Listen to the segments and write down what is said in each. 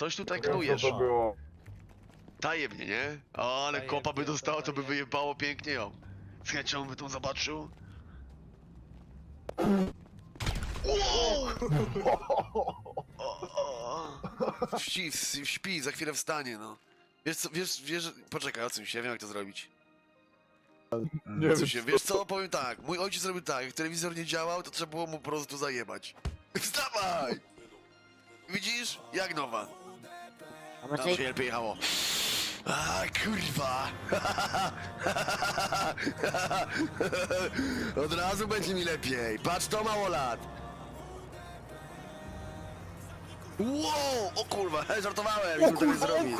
Coś tutaj Co knujesz. to było? Tajemnie, nie? O, ale Tajemnie, kopa by dostała, to by wyjebało pięknie ją. Z chęcią by tą zobaczył. Wow! O, o. Śpi, śpi, za chwilę wstanie, no. Wiesz co, wiesz, wiesz, poczekaj, odsuń się, ja wiem jak to zrobić. Nie Co wiem, się, wiesz co, powiem tak, mój ojciec zrobił tak, jak telewizor nie działał, to trzeba było mu po prostu zajebać. Wstawaj! Widzisz? Jak nowa. A Dobrze, Maciej, lepiej jechało. A kurwa! Od razu będzie mi lepiej. Patrz to mało lat. Wow! O kurwa, żartowałem, o kurwa, zrobić.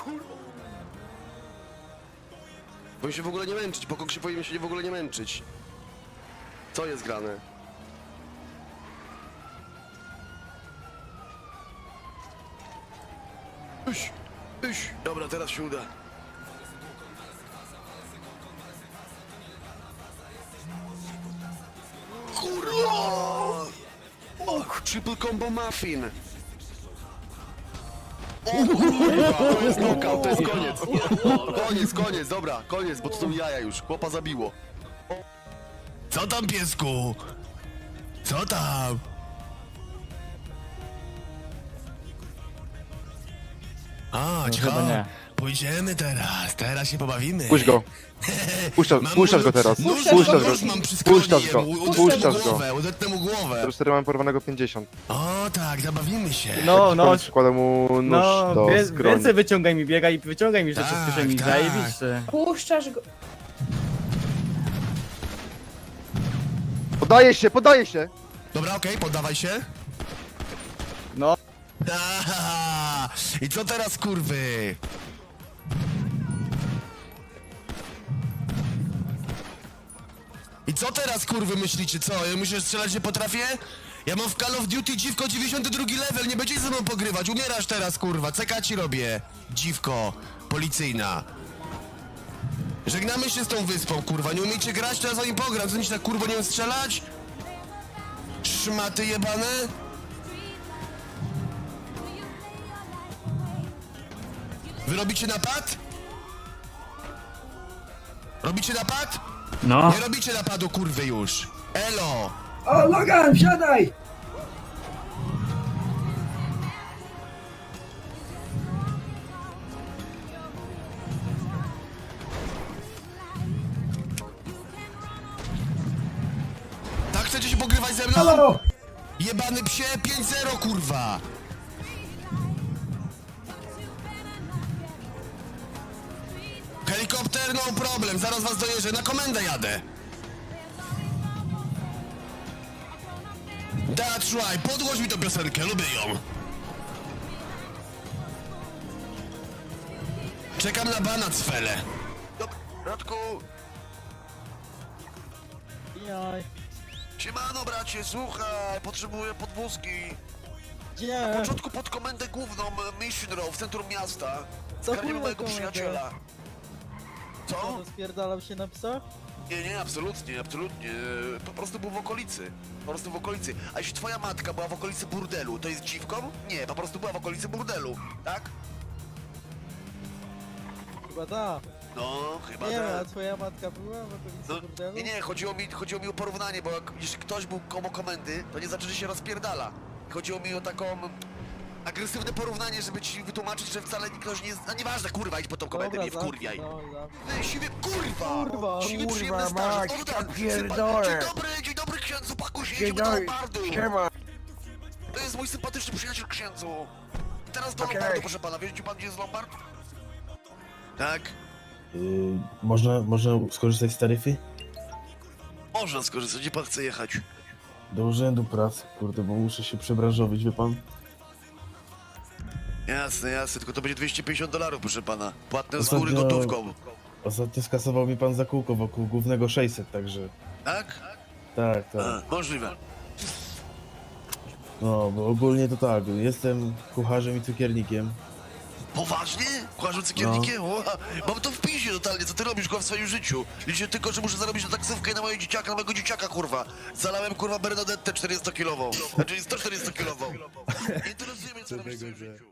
Powinien się w ogóle nie męczyć, po koksie powinien się w ogóle nie męczyć. Co jest grane? Iś, iś. Dobra, teraz się uda. Kurwa! Och, triple combo muffin. O kurwa, to jest knockout, to jest koniec. Koniec, koniec, dobra, koniec, bo to są jaja już. Chłopa zabiło. Co tam, piesku? Co tam? A, No chyba nie. Pójdziemy teraz, teraz się pobawimy. Puść go. Puszczasz, Mam puszczasz go teraz. Nóż, Puszczasz nóż go. mam przy Puszczasz go. jemu, udetnę mu Puszczasz go. głowę, udetnę mu głowę. 4 mam porwanego 50. O tak, zabawimy się. No, no, Przykładam mu nóż no, do wie, skroni. więcej wyciągaj mi, biegaj i wyciągaj mi rzeczy Tak, z kieszeni, tak. zajebiście. Puszczasz go. Podaje się, podaje się! Dobra, okej, poddawaj się. No. I co teraz, kurwy? I co teraz, kurwy, myślicie, co? Ja że strzelać nie potrafię? Ja mam w Call of Duty dziwko 92 level, nie będziecie ze mną pogrywać, umierasz teraz, kurwa, CK ci robię, dziwko, policyjna. Żegnamy się z tą wyspą, kurwa, nie umiecie grać, to ja za nim pogram, co tak, kurwa, nie wiem strzelać? Szmaty jebane? Wy robicie napad? Robicie napad? No. Nie robicie napadu, kurwy już. Elo! O, Logan, wsiadaj! Tak chcecie się pogrywać ze mną? Halo! Jebany psie 5-0, kurwa! No problem, zaraz was dojeżdżę, na komendę jadę. That's right, podgłoś mi tę piosenkę, lubię ją. Czekam na bana, cwele. Radku, Jaj. siemano bracie, słuchaj, potrzebuję podwózki. Gdzie? Na początku pod komendę główną e, Mission Row w centrum miasta. Co Zgarniemy kurwa mojego komendę? przyjaciela. Co, rozpierdalam się na psa? Nie, nie, absolutnie, absolutnie. Po prostu był w okolicy. Po prostu w okolicy. A jeśli twoja matka była w okolicy burdelu, to jest dziwką? Nie, po prostu była w okolicy burdelu, tak? Chyba da. No, chyba Nie wiem, a tak. twoja matka była w okolicy No, burdelu? nie, nie, chodziło mi, chodziło mi o porównanie, bo jak, jeśli ktoś był koło komendy, to nie znaczy, że się rozpierdala. Chodziło mi o taką agresywne porównanie, żeby ci wytłumaczyć, że wcale ktoś nie jest... A nieważne, kurwa, idź po tą komendę, nie zamknij, wkurwiaj. no. Ty, siwy, kurwa! Kurwa, siwy kurwa, przyjemny mać, ja pierdolę. Dzień dobry, dzień dobry księdzu, pakuj się, Dzień jedziemy do dobry, Lombardu! siema. To jest mój sympatyczny przyjaciel księdzu. I teraz do Okej. Lombardu, proszę pana, wiecie pan, gdzie jest Lombard? Tak? Yy, można, można skorzystać z taryfy? Można skorzystać, gdzie pan chce jechać? Do urzędu pracy, kurde, bo muszę się przebranżowić, wie pan? Jasne, jasne, tylko to będzie 250 dolarów, proszę pana. Płatne z góry Ostatnio- gotówką. Ostatnio skasował mi pan za kółko wokół głównego 600, także... Tak? Tak, tak. A, możliwe. No, bo ogólnie to tak, jestem kucharzem i cukiernikiem. Poważnie? Kłażą cukiernikiem? No. Mam to w pisie totalnie, co ty robisz kurwa w swoim życiu? Liczę tylko, że muszę zarobić na taksówkę i na mojego dzieciaka, na mojego dzieciaka, kurwa. Zalałem, kurwa, Bernadettę 400-kilową. Znaczy 140-kilową. Interesuje mnie, co robisz w swoim życiu.